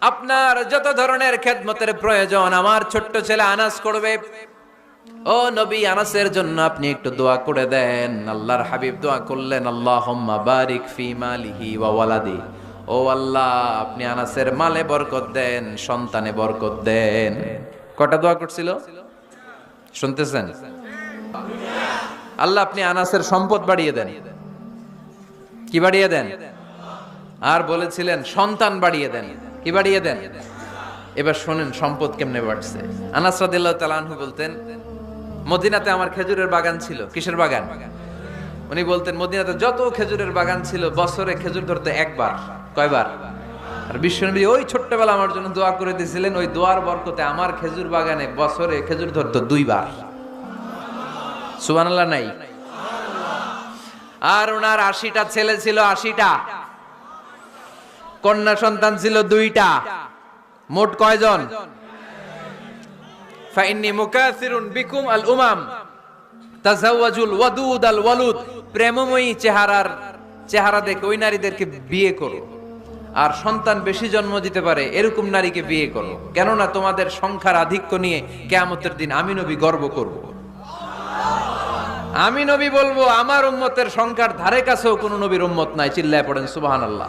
আপনার যত ধরনের খেদমতের প্রয়োজন, আমার ছোট্ট ছেলে আনাস করবে। ও নবী আনাসের জন্য আপনি একটু দোয়া করে দেন। আল্লাহর হাবিব দোয়া করলেন, আল্লাহুম্মা বারিক ফি মালিহি ওয়া ওয়ালাদি। ও আল্লাহ, আপনি আনাসের মালে বরকত দেন, সন্তানে বরকত দেন। কটা দোয়া করছিল? শুনতেছেন? আল্লাহ, আপনি আনাসের সম্পদ বাড়িয়ে দেন। কি বাড়িয়ে দেন? আর বলেছিলেন, সন্তান বাড়িয়ে দেন। কি বাড়িয়ে দেন। এবার শোনেন সম্পদ কেমনে বাড়ছে। আনাস বলতেন, মদিনাতে আমার খেজুরের বাগান ছিল। কিসের বাগান? উনি বলতেন, মদিনাতে যত খেজুরের বাগান ছিল, বছরে খেজুর ধরতে একবার, কয়বার? আর বিশ্বনবী ওই ছোট্টবেলা আমার জন্য দোয়া করে দিয়েছিলেন, ওই দোয়ার বরকতে আমার খেজুর বাগানে বছরে খেজুর ধরতো দুইবার। সুবহানাল্লাহ, নাই? আর ওনার আশিটা ছেলে ছিল আশিটা। কন্যা সন্তান ছিল দুইটা। মোট কয়জন? মুকাসিরুন বিকুম আল উমাম। তাজাওয়াজুল ওয়াদুদ আল ওয়ালুদ। প্রেমময়ী চেহারার চেহারা দেখে ওই নারীদেরকে বিয়ে করো। আর সন্তান বেশি জন্ম দিতে পারে, এরকম নারীকে বিয়ে করো। কেননা তোমাদের সংখ্যার আধিক্য নিয়ে কেয়ামতের দিন আমি নবী গর্ব করব। আমি নবী বলব, আমার উম্মতের সংখ্যার ধারে কাছেও কোনো নবীর উম্মত নাই, চিল্লায় পড়েন, সুবহানাল্লাহ।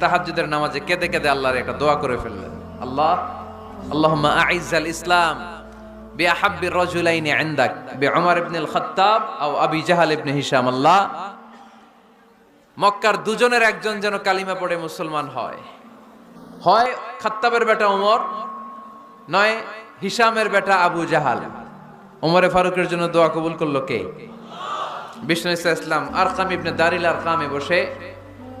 তাহাজ্জুদের নামাজে কেঁদে কেঁদে আল্লাহর একটা দোয়া করে ফেললেন। আল্লাহ, আল্লাহুম্মা আইজ্জাল ইসলাম আবি জাহাল ইবনে হিশাম। মক্কার দুজনের একজন যেন কালিমা পড়ে মুসলমান হয়। হয় খাত্তাবের বেটা ওমর নয় হিশামের বেটা আবু জাহাল। ওমরে ফারুকের জন্য দোয়া কবুল করল কে? বিষ্ণু ইসা ইসলাম আরকাম ইবনে দারিল আরকামে বসে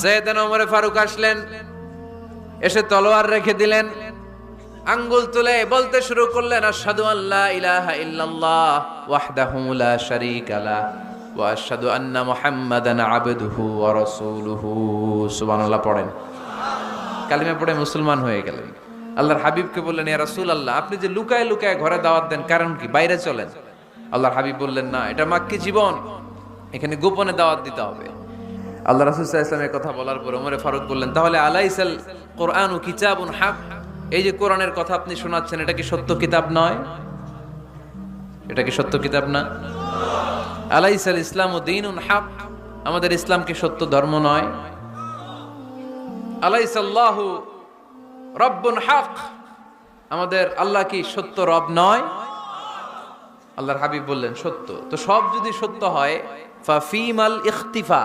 সৈয়দান ওমরে ফারুক আসলেন, এসে তলোয়ার রেখে দিলেন, আঙ্গুল তুলে বলতে শুরু করলেন, আশহাদু আল্লা ইলাহা ইল্লাল্লাহ ওয়াহদাহু লা শারীকা লা ওয়া আশহাদু আন্না মুহাম্মাদান আবদুহু ওয়া রাসূলুহু। সুবহানাল্লাহ পড়েন। কালিমা পড়ে মুসলমান হয়ে গেলেন। আল্লাহর হাবিবকে বললেন, ইয়া রাসূলুল্লাহ, আপনি যে লুকায় লুকায় ঘরে দাওয়াত দেন, কারণ কি? বাইরে চলেন। আল্লাহর হাবিব বললেন, না, এটা মাক্কি জীবন। এখানে গোপনে দাওয়াত দিতে হবে। আল্লাহ রাসূল সাল্লাল্লাহু আলাইহি কথা বলার পর ওমরে ফারুক বললেন, তাহলে আলাইসাল কোরআনু কিতাবুন হক? এই যে কোরআনের কথা আপনি শোনাচ্ছেন, এটা কি সত্য কিতাব নয়? এটা কি সত্য কিতাব না? আলাইসাল ইসলাম ও দিনুন হক? আমাদের ইসলাম কি সত্য ধর্ম নয়? আলাইসাল্লাহু রব্বুন হক? আমাদের আল্লাহ কি সত্য রব নয়? আল্লাহর হাবিব বললেন, সত্য। তো সব যদি সত্য হয়, ফাফিমাল ইখতিফা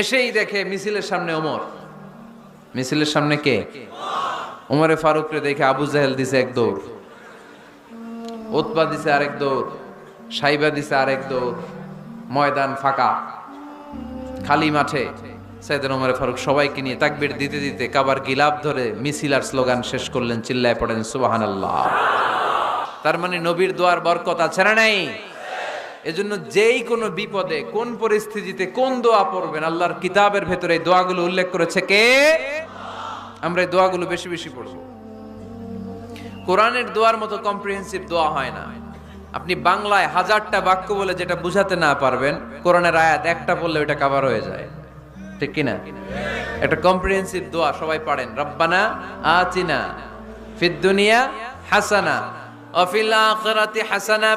এসেই দেখে মিছিলের সামনে ওমর। মিছিলের সামনে কে? উমরে ফারুকরে দেখে আবু জাহেল দিছে এক দৌড়। উৎপা দিছে আরেক দৌড়। সাইবা দিছে আরেক দৌড়। ময়দান ফাঁকা। খালি মাঠে সাইদান উমরে ফারুক সবাইকে নিয়ে তাকবির দিতে দিতে কাবার গিলাপ ধরে মিছিল আর স্লোগান শেষ করলেন, চিল্লায় পড়েন, সুবহানাল্লাহ। তার মানে নবীর দোয়ার বরকত আছে না নাই? এজন্য যেই কোনো বিপদে, কোন পরিস্থিতিতে, কোন দোয়া পড়বেন, আল্লাহর কিতাবের ভেতরে এই দোয়াগুলো উল্লেখ করেছে কে? আমরা এই দোয়াগুলো বেশি বেশি পড়ব। কোরআনের দোয়ার মতো কম্প্রিহেন্সিভ দোয়া হয় না। আপনি বাংলায় হাজারটা বাক্য বলে যেটা বুঝাতে না পারবেন, কোরআনের আয়াত একটা বললে ওটা কাভার হয়ে যায়। ঠিক কিনা? একটা কম্প্রিহেন্সিভ দোয়া সবাই পারেন। রব্বানা আতিনা ফিদ দুনিয়া হাসানা, অফিল আখিরাতি হাসানা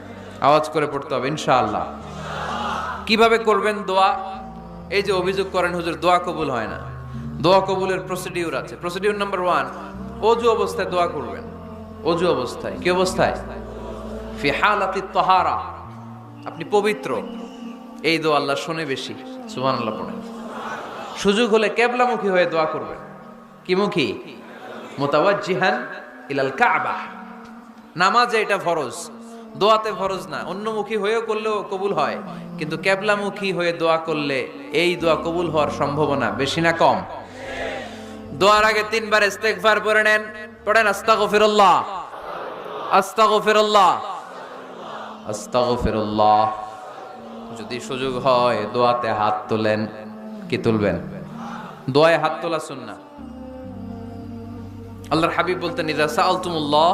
আওয়াজ করে পড়তে হবে, ইনশাআল্লাহ। কীভাবে করবেন দোয়া? এই যে অভিযোগ করেন, হুজুর, দোয়া কবুল হয় না। দোয়া কবুলের প্রসিডিউর আছে। প্রসিডিউর নাম্বার ওয়ান অজু অবস্থায় দোয়া করবেন। অজু অবস্থায়। কি অবস্থায়? তাহারা। আপনি পবিত্র। এই দোয়া আল্লাহ শোনে বেশি। সুবহানাল্লাহ পড়েন। সুযোগ হলে কেবলামুখী হয়ে দোয়া করবেন। কি মুখী? মোতাওয়াজ্জিহান ইলাল কাবা। নামাজে এটা ফরজ। দোয়াতে ফরজ না, অন্যমুখী হয়েও করলেও কবুল হয়, কিন্তু কেবলামুখী হয়ে দোয়া করলে এই দোয়া কবুল হওয়ার সম্ভাবনা বেশি না কম। দোয়ার আগে তিনবার ইস্তেগফার পড়ে নেন, পড়েন আস্তাগফিরুল্লাহ। আস্তাগফিরুল্লাহ। আস্তাগফিরুল্লাহ। যদি সুযোগ হয় দোয়াতে হাত তোলেন, কি তুলবেন? দোয়ায় হাত তোলা সুন্নাহ। আল্লাহর হাবিব বলতেন ইজা সাআলতুমুল্লাহ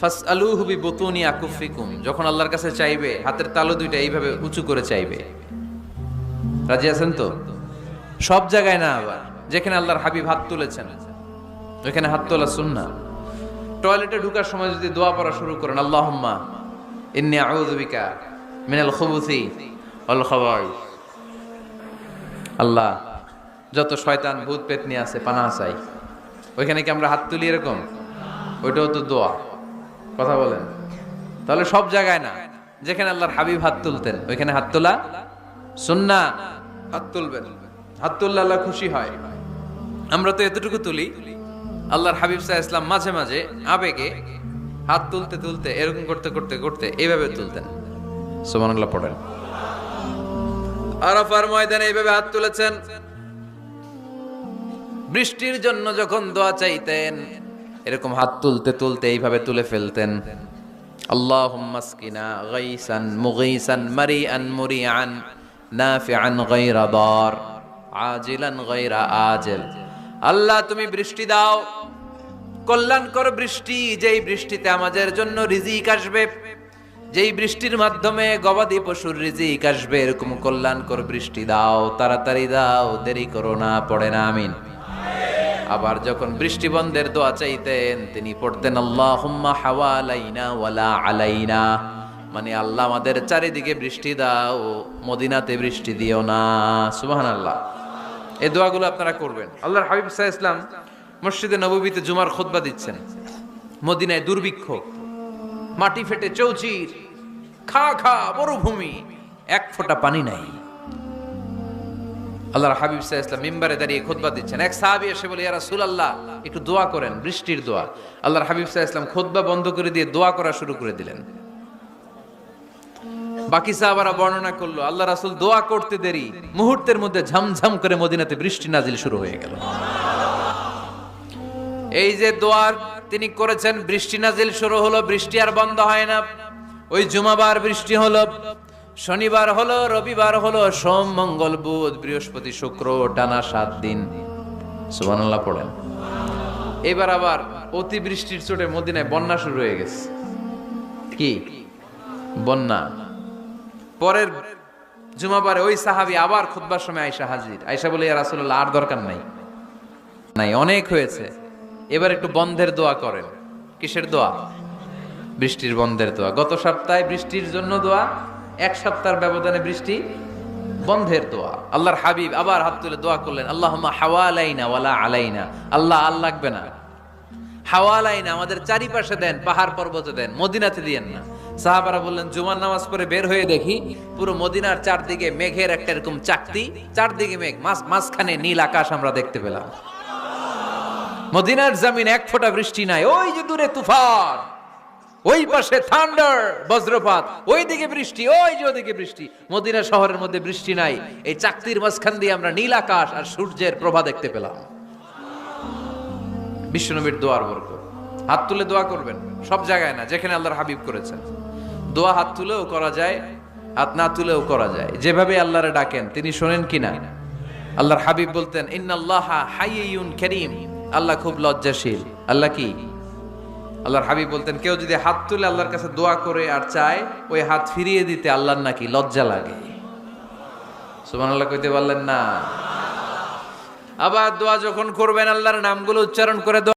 ফাসআলুহু বিবুতুনি আকুফিকুম, যখন আল্লাহর কাছে চাইবে, হাতের তালু দুইটা এইভাবে উঁচু করে চাইবে। রাজি আছেন তো? সব জায়গায় না আবার, যেখানে আল্লাহর হাবিব হাত তুলেছেন ওখানে হাত তোলা সুন্না টয়লেটে ঢুকার সময় যদি দোয়া পড়া শুরু করেন, আল্লাহুম্মা ইন্নী আউযু বিকা মিনাল খুবুসি ওয়াল খাবাইস। আল্লাহ, যত শয়তান ভূত পেতনি আছে পানা চাই। ওইখানে কি আমরা হাত তুলি এরকম? ওইটাও তো দোয়া। কথা বলেন। তাহলে সব জায়গায় না যেখানে আল্লাহর হাবিব হাত তুলতেন ওইখানে হাত তোলা সুন্না? হাত তুলবেন। হাত তুললে আল্লাহ খুশি হয়। আমরা তো এতটুকু তুলি আল্লাহর হাবিব সাহা ইসলাম মাঝে মাঝে আবেগে হাত তুলতে তুলতে এরকম করতে করতে করতে এইভাবে তুলতেন। সুবহানাল্লাহ পড়েন। আরাফার ময়দানে এইভাবে হাত তুলেছেন। বৃষ্টির জন্য যখন দোয়া চাইতেন এরকম হাত তুলতে তুলতে এইভাবে তুলে ফেলতেন। আল্লাহুম্মা আসকিনা গাইসান মুগীসান মারিআন মুরিআন নাফিআন গায়রা দার আজিলান গায়রা আজিল। আল্লাহ তুমি বৃষ্টি দাও। কল্যাণকর বৃষ্টি যেই বৃষ্টিতে আমাদের জন্য রিজিক আসবে, যেই বৃষ্টির মাধ্যমে গবাদি পশুর রিজিক আসবে, এরকম কল্যাণকর বৃষ্টি দাও, তাড়াতাড়ি দাও, দেরি করো না, পড়ে না, আমিন। আবার যখন বৃষ্টি বন্ধের দোয়া চাইতেন, তিনি পড়তেন আল্লাহ হুম্মা হাওয়া আলাইনা ওয়ালা আলাইনা। মানে আল্লাহ আমাদের চারিদিকে বৃষ্টি দাও, মদিনাতে বৃষ্টি দিও না। সুবাহান আল্লাহ এই দোয়াগুলো আপনারা করবেন। আল্লাহর হাবিব সাহা ইসলাম মসজিদে নববীতে জুমার খোদবা দিচ্ছেন। মদিনায় দুর্ভিক্ষ, মাটি ফেটে চৌচির, খা খা, মরুভূমি, এক ফোঁটা পানি নাই। আল্লাহর হাবিব সাহা ইসলাম মিম্বারে দাঁড়িয়ে খোদবা দিচ্ছেন। এক সাহাবি এসে বলে ইয়ারা সুল আল্লাহ একটু দোয়া করেন, বৃষ্টির দোয়া। আল্লাহর হাবিব সাহা ইসলাম খোদবা বন্ধ করে দিয়ে দোয়া করা শুরু করে দিলেন। বাকি সাহাবারা বর্ণনা করল, আল্লাহ রাসুল, দোয়া করতে দেরি। মুহূর্তের মধ্যে ঝমঝম করে মদিনাতে বৃষ্টি নাজিল শুরু হয়ে গেল। এই যে দোয়ার তিনি করেছেন, বৃষ্টি নাজিল শুরু হলো, বৃষ্টি আর বন্ধ হয় না। ওই জুমাবার বৃষ্টি হলো। শনিবার হলো, রবিবার হলো, সোম, মঙ্গল, বুধ, বৃহস্পতি, শুক্র, টানা সাত দিন। সুবহানাল্লাহ পড়েন। এবার আবার অতিবৃষ্টির চোটে মদিনায় বন্যা শুরু হয়ে গেছে। কি? বন্যা। পরের জুমাবারে ওই সাহাবি আবার খুতবার সময় আয়সা হাজির। আয়সা বলে আর আসলে আর দরকার নাই। নাই, অনেক হয়েছে। এবার একটু বন্ধের দোয়া করেন। কিসের দোয়া? বৃষ্টির বন্ধের দোয়া। গত সপ্তাহে বৃষ্টির জন্য দোয়া এক সপ্তাহের ব্যবধানে বৃষ্টি, বন্ধের দোয়া। আল্লাহর হাবিব আবার হাত তুলে দোয়া করলেন আল্লাহ হাওয়া আলাইনা ওয়ালা আলাইনা। আল্লাহ আল্লাহ লাগবে না। হাওয়া আলাইনা আমাদের চারিপাশে দেন, পাহাড় পর্বতে দেন, মদিনাতে দিয়েন না। সাহাবারা বললেন, জুমার নামাজ পরে বের হয়ে দেখি, পুরো মদিনার চারদিকে মেঘের একটা এরকম চাকতি, চারদিকে মেঘ, মাঝ, মাঝখানে নীল আকাশ আমরা দেখতে পেলাম। মদিনার জামিন এক ফোঁটা বৃষ্টি নাই, ওই যে দূরে তুফান। ওই পাশে থান্ডার, বজ্রপাত ওই দিকে বৃষ্টি, ওই যে ওদিকে বৃষ্টি। মদিনা শহরের মধ্যে বৃষ্টি নাই। এই চাকতির মাঝখান দিয়ে আমরা নীল আকাশ আর সূর্যের প্রভা দেখতে পেলাম। বিশ্বনবীর দোয়ার বর্গ হাত তুলে দোয়া করবেন, সব জায়গায় না, যেখানে আল্লাহর হাবিব করেছেন। দোয়া হাত তুলেও করা যায়, হাত না তুলেও করা যায়। যেভাবে আল্লাহরে ডাকেন, তিনি শোনেন কি না? আল্লাহর হাবিব বলতেন, ইন্নাল্লাহ হাইয়ুন করিম। আল্লাহ খুব লজ্জাশীল। আল্লাহ কি? আল্লাহর হাবিব বলতেন, কেউ যদি হাত তুলে আল্লাহর কাছে দোয়া করে আর চায়, ওই হাত ফিরিয়ে দিতে আল্লাহর নাকি লজ্জা লাগে। সুমান আল্লাহ কইতে পারলেন না। আবার দোয়া যখন করবেন, আল্লাহর নামগুলো উচ্চারণ করে